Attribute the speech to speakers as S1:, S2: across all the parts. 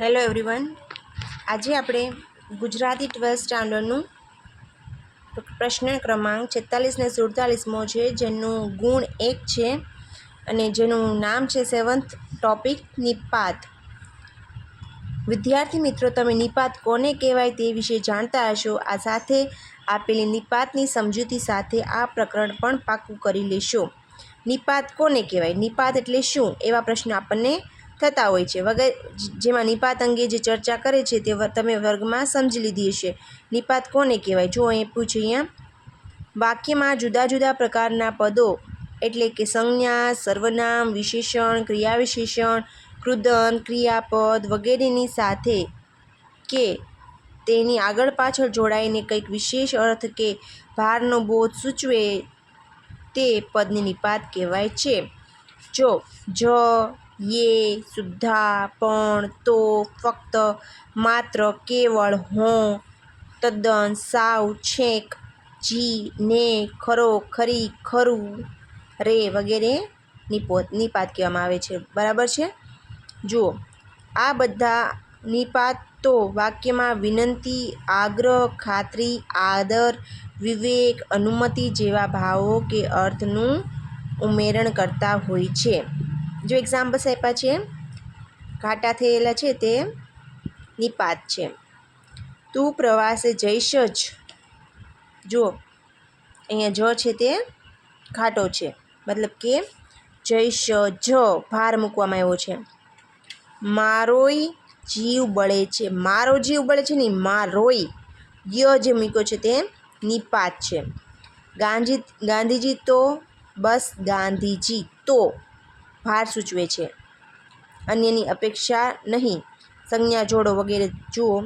S1: Hello everyone આજે આપણે Gujarati twelfth સ્ટાન્ડર્ડનું પ્રશ્ન ક્રમાંક છેતાલીસ ને સુડતાલીસમો છે, જેનું ગુણ એક છે અને જેનું નામ છે સેવન્થ ટોપિક નિપાત. વિદ્યાર્થી મિત્રો, તમે નિપાત કોને કહેવાય તે વિશે જાણતા હશો? આ સાથે આપેલી નિપાતની સમજૂતી સાથે આ પ્રકરણ પણ પાકું કરી લેશો. નિપાત કોને કહેવાય? નિપાત એટલે શું? એવા પ્રશ્નો આપણને થતા હોય છે. વગર જેમાં નિપાત અંગે જે ચર્ચા કરે છે તે તમે વર્ગમાં સમજી લીધી હશે. નિપાત કોને કહેવાય? જો અહીં પૂછે અહીંયા, વાક્યમાં જુદા જુદા પ્રકારના પદો એટલે કે સંજ્ઞા, સર્વનામ, વિશેષણ ક્રિયા વિશેષણ કૃદન ક્રિયાપદ વગેરેની સાથે કે તેની આગળ પાછળ જોડાઈને કંઈક વિશેષ અર્થ કે ભારનો બોધ સૂચવે તે પદની નિપાત કહેવાય છે. જો, જ યે શુદ્ધા પણ તો ફક્ત માત્ર કેવળ હોં તદ્દન સાવ છેક જી ને ખરો ખરી ખરું રે વગેરે નિપોત નિપાત કહેવામાં આવે છે. બરાબર છે? જુઓ, આ બધા નિપાત તો વાક્યમાં વિનંતી, આગ્રહ, ખાતરી, આદર, વિવેક, અનુમતિ જેવા ભાવો કે અર્થનું ઉમેરણ કરતા હોય છે. જો એક્ઝામ્પલ્સ આપ્યા છે, ઘાટા થયેલા છે તે નિપાત છે. તું પ્રવાસે જઈશ જ. જો અહીંયા જ છે તે ઘાટો છે. મતલબ કે જઈશ જ, ભાર મૂકવામાં આવ્યો છે. મારોય જીવ બળે છે. મારો જીવ બળે છે નહીં, મારોય ય જે મૂક્યો છે તે નિપાત છે. ગાંધી, ગાંધીજી તો, બસ ગાંધીજી તો ભાર સૂચવે છે. અન્યની અપેક્ષા નહીં. સંજ્ઞા જોડો વગેરે. જુઓ.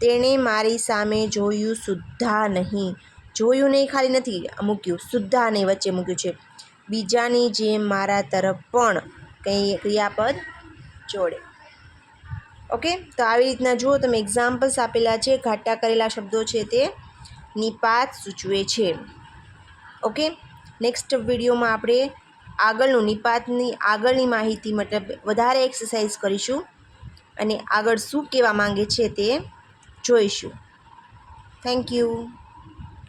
S1: તેણે મારી સામે જોયું સુદ્ધા નહીં. જોયું નહીં, ખાલી નથી. મૂક્યું. સુદ્ધા નહીં વચ્ચે મૂક્યું છે. બીજાની જેમ મારા તરફ પણ કંઈ ક્રિયાપદ જોડે. ઓકે? તો આવી રીતના જુઓ. તમે એક્ઝામ્પલ્સ આપેલા છે. ઘાટા કરેલા શબ્દો છે તે. નિપાત સૂચવે છે. ઓકે? નેક્સ્ટ વિડીયોમાં આપણે આગળનું નિપાતની, આગળની માહિતી મતલબ વધારે એક્સરસાઇઝ કરીશું અને આગળ શું કહેવા માંગે છે તે જોઈશું. Thank you